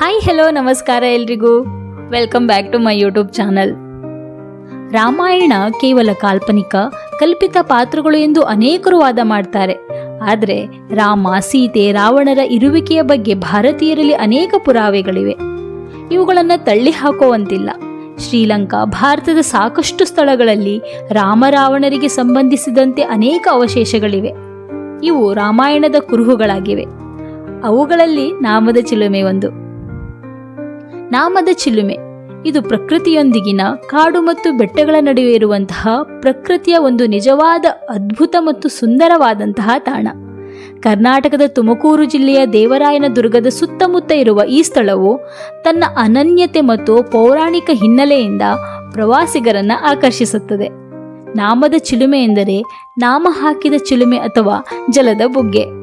Hi hello ನಮಸ್ಕಾರ ಎಲ್ರಿಗೂ. Welcome back to my YouTube channel Ramayana ಕೇವಲ ಕಾಲ್ಪನಿಕ, ಕಲ್ಪಿತ ಪಾತ್ರಗಳು ಎಂದು ಅನೇಕರು ವಾದ ಮಾಡ್ತಾರೆ. ಆದರೆ ರಾಮ, ಸೀತೆ, ರಾವಣರ ಇರುವಿಕೆಯ ಬಗ್ಗೆ ಭಾರತೀಯರಲ್ಲಿ ಅನೇಕ ಪುರಾವೆಗಳಿವೆ. ಇವುಗಳನ್ನು ತಳ್ಳಿ ಹಾಕುವಂತಿಲ್ಲ. ಶ್ರೀಲಂಕಾ, ಭಾರತದ ಸಾಕಷ್ಟು ಸ್ಥಳಗಳಲ್ಲಿ ರಾಮ, ರಾವಣರಿಗೆ ಸಂಬಂಧಿಸಿದಂತೆ ಅನೇಕ ಅವಶೇಷಗಳಿವೆ. ಇವು ರಾಮಾಯಣದ ಕುರುಹುಗಳಾಗಿವೆ. ಅವುಗಳಲ್ಲಿ ನಾಮದ ಚಿಲುಮೆ ಒಂದು. ನಾಮದ ಚಿಲುಮೆ. ಇದು ಪ್ರಕೃತಿಯೊಂದಿಗಿನ ಕಾಡು ಮತ್ತು ಬೆಟ್ಟಗಳ ನಡುವೆ ಇರುವಂತಹ ಪ್ರಕೃತಿಯ ಒಂದು ನಿಜವಾದ, ಅದ್ಭುತ ಮತ್ತು ಸುಂದರವಾದಂತಹ ತಾಣ. ಕರ್ನಾಟಕದ ತುಮಕೂರು ಜಿಲ್ಲೆಯ ದೇವರಾಯನ ದುರ್ಗದ ಸುತ್ತಮುತ್ತ ಇರುವ ಈ ಸ್ಥಳವು ತನ್ನ ಅನನ್ಯತೆ ಮತ್ತು ಪೌರಾಣಿಕ ಹಿನ್ನೆಲೆಯಿಂದ ಪ್ರವಾಸಿಗರನ್ನ ಆಕರ್ಷಿಸುತ್ತದೆ. ನಾಮದ ಚಿಲುಮೆ ಎಂದರೆ ನಾಮ ಹಾಕಿದ ಚಿಲುಮೆ ಅಥವಾ ಜಲದ ಬುಗ್ಗೆ.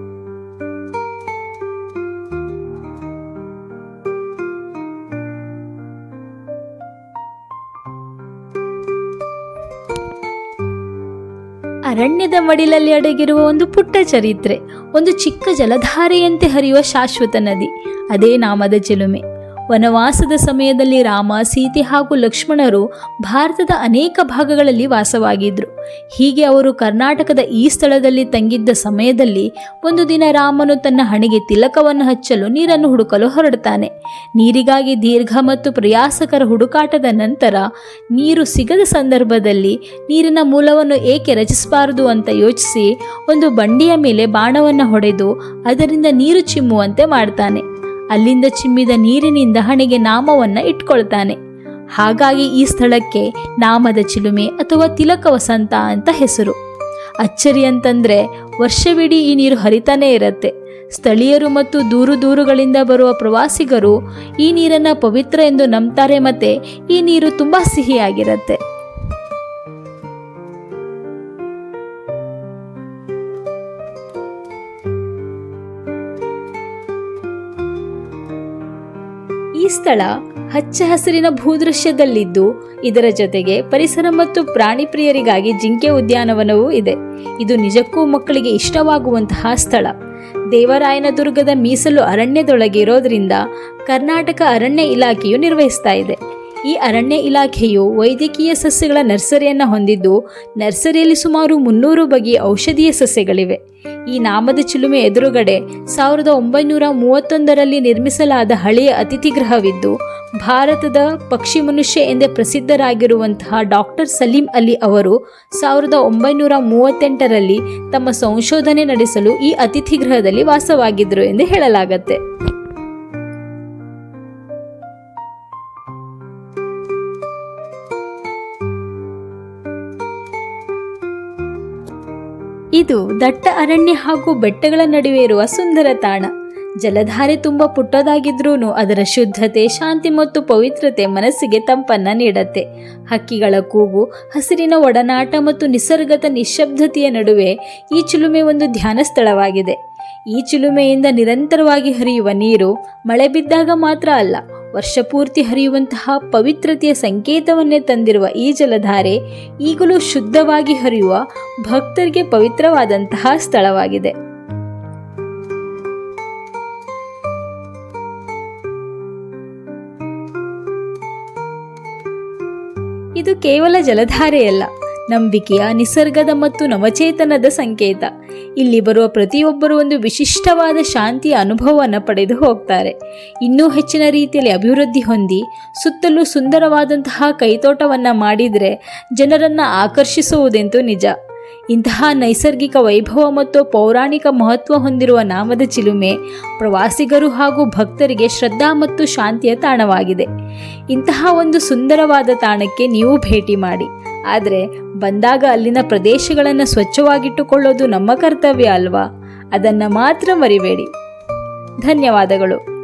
ಅರಣ್ಯದ ಮಡಿಲಲ್ಲಿ ಅಡಗಿರುವ ಒಂದು ಪುಟ್ಟ ಚರಿತ್ರೆ, ಒಂದು ಚಿಕ್ಕ ಜಲಧಾರೆಯಂತೆ ಹರಿಯುವ ಶಾಶ್ವತ ನದಿ, ಅದೇ ನಾಮದ ಚಿಲುಮೆ. ವನವಾಸದ ಸಮಯದಲ್ಲಿ ರಾಮ, ಸೀತೆ ಹಾಗೂ ಲಕ್ಷ್ಮಣರು ಭಾರತದ ಅನೇಕ ಭಾಗಗಳಲ್ಲಿ ವಾಸವಾಗಿದ್ದರು ಹೀಗೆ ಅವರು ಕರ್ನಾಟಕದ ಈ ಸ್ಥಳದಲ್ಲಿ ತಂಗಿದ್ದ ಸಮಯದಲ್ಲಿ ಒಂದು ದಿನ ರಾಮನು ತನ್ನ ಹಣೆಗೆ ತಿಲಕವನ್ನು ಹಚ್ಚಲು ನೀರನ್ನು ಹುಡುಕಲು ಹೊರಡ್ತಾನೆ ನೀರಿಗಾಗಿ ದೀರ್ಘ ಮತ್ತು ಪ್ರಯಾಸಕರ ಹುಡುಕಾಟದ ನಂತರ ನೀರು ಸಿಗದ ಸಂದರ್ಭದಲ್ಲಿ ನೀರಿನ ಮೂಲವನ್ನು ಏಕೆ ರಚಿಸಬಾರದು ಅಂತ ಯೋಚಿಸಿ ಒಂದು ಬಂಡಿಯ ಮೇಲೆ ಬಾಣವನ್ನು ಹೊಡೆದು ಅದರಿಂದ ನೀರು ಚಿಮ್ಮುವಂತೆ ಮಾಡ್ತಾನೆ. ಅಲ್ಲಿಂದ ಚಿಮ್ಮಿದ ನೀರಿನಿಂದ ಹಣೆಗೆ ನಾಮವನ್ನು ಇಟ್ಕೊಳ್ತಾನೆ. ಹಾಗಾಗಿ ಈ ಸ್ಥಳಕ್ಕೆ ನಾಮದ ಚಿಲುಮೆ ಅಥವಾ ತಿಲಕ ವಸಂತ ಅಂತ ಹೆಸರು. ಅಚ್ಚರಿ ಅಂತಂದ್ರೆ ವರ್ಷವಿಡೀ ಈ ನೀರು ಹರಿತಾನೇ ಇರತ್ತೆ. ಸ್ಥಳೀಯರು ಮತ್ತು ದೂರು ದೂರುಗಳಿಂದ ಬರುವ ಪ್ರವಾಸಿಗರು ಈ ನೀರನ್ನು ಪವಿತ್ರ ಎಂದು ನಂಬ್ತಾರೆ ಮತ್ತೆ ಈ ನೀರು ತುಂಬಾ ಸಿಹಿಯಾಗಿರತ್ತೆ. ಸ್ಥಳ ಹಚ್ಚ ಹಸಿರಿನ ಭೂದೃಶ್ಯದಲ್ಲಿದ್ದು ಇದರ ಜೊತೆಗೆ ಪರಿಸರ ಮತ್ತು ಪ್ರಾಣಿ ಪ್ರಿಯರಿಗಾಗಿ ಜಿಂಕೆ ಉದ್ಯಾನವನವೂ ಇದೆ. ಇದು ನಿಜಕ್ಕೂ ಮಕ್ಕಳಿಗೆ ಇಷ್ಟವಾಗುವಂತಹ ಸ್ಥಳ. ದೇವರಾಯನ ದುರ್ಗದ ಮೀಸಲು ಅರಣ್ಯದೊಳಗೆ ಇರೋದ್ರಿಂದ ಕರ್ನಾಟಕ ಅರಣ್ಯ ಇಲಾಖೆಯು ನಿರ್ವಹಿಸ್ತಾ ಇದೆ. ಈ ಅರಣ್ಯ ಇಲಾಖೆಯು ವೈದ್ಯಕೀಯ ಸಸ್ಯಗಳ ನರ್ಸರಿಯನ್ನು ಹೊಂದಿದ್ದು, ನರ್ಸರಿಯಲ್ಲಿ ಸುಮಾರು ಮುನ್ನೂರು ಬಗೆಯ ಔಷಧೀಯ ಸಸ್ಯಗಳಿವೆ. ಈ ನಾಮದ ಚಿಲುಮೆ ಎದುರುಗಡೆ ಸಾವಿರದ ಒಂಬೈನೂರ ಮೂವತ್ತೊಂದರಲ್ಲಿ ನಿರ್ಮಿಸಲಾದ ಹಳೆಯ ಅತಿಥಿಗೃಹವಿದ್ದು ಭಾರತದ ಪಕ್ಷಿ ಮನುಷ್ಯ ಎಂದೇ ಪ್ರಸಿದ್ಧರಾಗಿರುವಂತಹ ಡಾಕ್ಟರ್ ಸಲೀಂ ಅಲಿ ಅವರು ಸಾವಿರದ ಒಂಬೈನೂರ ಮೂವತ್ತೆಂಟರಲ್ಲಿ ತಮ್ಮ ಸಂಶೋಧನೆ ನಡೆಸಲು ಈ ಅತಿಥಿಗೃಹದಲ್ಲಿ ವಾಸವಾಗಿದ್ದರು ಎಂದು ಹೇಳಲಾಗತ್ತೆ. ಇದು ದಟ್ಟ ಅರಣ್ಯ ಹಾಗೂ ಬೆಟ್ಟಗಳ ನಡುವೆ ಇರುವ ಸುಂದರ ತಾಣ. ಜಲಧಾರೆ ತುಂಬ ಪುಟ್ಟದಾಗಿದ್ರೂ ಅದರ ಶುದ್ಧತೆ, ಶಾಂತಿ ಮತ್ತು ಪವಿತ್ರತೆ ಮನಸ್ಸಿಗೆ ತಂಪನ್ನ ನೀಡತ್ತೆ. ಹಕ್ಕಿಗಳ ಕೂಗು, ಹಸಿರಿನ ಒಡನಾಟ ಮತ್ತು ನಿಸರ್ಗದ ನಿಶ್ಶಬ್ದತೆಯ ನಡುವೆ ಈ ಚಿಲುಮೆ ಒಂದು ಧ್ಯಾನ ಸ್ಥಳವಾಗಿದೆ. ಈ ಚಿಲುಮೆಯಿಂದ ನಿರಂತರವಾಗಿ ಹರಿಯುವ ನೀರು ಮಳೆ ಬಿದ್ದಾಗ ಮಾತ್ರ ಅಲ್ಲ ವರ್ಷಪೂರ್ತಿ ಹರಿಯುವಂತಹ ಪವಿತ್ರತೆಯ ಸಂಕೇತವನ್ನೇ ತಂದಿರುವ ಈ ಜಲಧಾರೆ ಈಗಲೂ ಶುದ್ಧವಾಗಿ ಹರಿಯುವ ಭಕ್ತರಿಗೆ ಪವಿತ್ರವಾದಂತಹ ಸ್ಥಳವಾಗಿದೆ. ಇದು ಕೇವಲ ಜಲಧಾರೆಯಲ್ಲ. ನಂಬಿಕೆಯ ನಿಸರ್ಗದ ಮತ್ತು ನವಚೇತನದ ಸಂಕೇತ. ಇಲ್ಲಿ ಬರುವ ಪ್ರತಿಯೊಬ್ಬರು ಒಂದು ವಿಶಿಷ್ಟವಾದ ಶಾಂತಿಯ ಅನುಭವವನ್ನು ಪಡೆದು ಹೋಗ್ತಾರೆ. ಇನ್ನೂ ಹೆಚ್ಚಿನ ರೀತಿಯಲ್ಲಿ ಅಭಿವೃದ್ಧಿ ಹೊಂದಿ, ಸುತ್ತಲೂ ಸುಂದರವಾದಂತಹ ಕೈತೋಟವನ್ನು ಮಾಡಿದರೆ ಜನರನ್ನು ಆಕರ್ಷಿಸುವುದೆಂತೂ ನಿಜ. ಇಂತಹ ನೈಸರ್ಗಿಕ ವೈಭವ ಮತ್ತು ಪೌರಾಣಿಕ ಮಹತ್ವ ಹೊಂದಿರುವ ನಾಮದ ಚಿಲುಮೆ ಪ್ರವಾಸಿಗರು ಹಾಗೂ ಭಕ್ತರಿಗೆ ಶ್ರದ್ಧಾ ಮತ್ತು ಶಾಂತಿಯ ತಾಣವಾಗಿದೆ. ಇಂತಹ ಒಂದು ಸುಂದರವಾದ ತಾಣಕ್ಕೆ ನೀವು ಭೇಟಿ ಮಾಡಿ. ಆದರೆ ಬಂದಾಗ ಅಲ್ಲಿನ ಪ್ರದೇಶಗಳನ್ನು ಸ್ವಚ್ಛವಾಗಿಟ್ಟುಕೊಳ್ಳೋದು ನಮ್ಮ ಕರ್ತವ್ಯ ಅಲ್ವಾ? ಅದನ್ನು ಮಾತ್ರ ಮರಿಬೇಡಿ. ಧನ್ಯವಾದಗಳು.